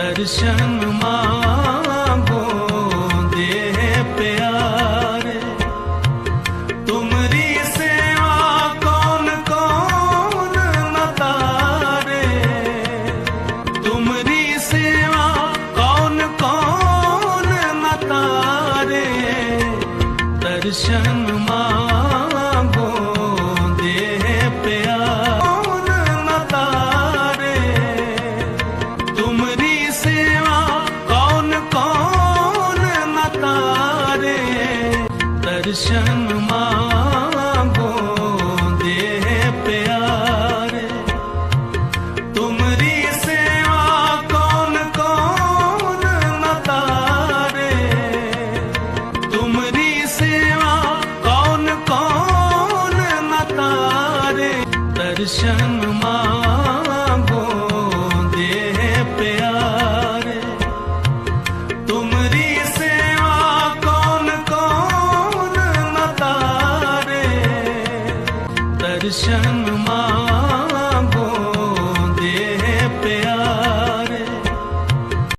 ਦਰਸ਼ਨ ਮਾਂਗੋ ਦੇ ਪਿਆਰੇ। ਤੁਮਰੀ ਸੇਵਾ ਕੌਣ ਕੌਣ ਨ ਤੁਮਰੀ ਸੇਵਾ ਕੌਣ ਕੌਣ ਨ ਤਾਰੇ। ਦਰਸ਼ਨ ਮਾਂਗੋ ਦਰਸ਼ਨ ਮਾਂਗੋ ਦੇ ਪਿਆਰੇ। ਤੁਮਰੀ ਸੇਵਾ ਕੌਣ ਕੌਣ ਨ ਤੁਮਰੀ ਸੇਵਾ ਕੌਣ ਕੌਣ ਨ ਦਰਸ਼ਨ ਮਾਂ दर्शन माँ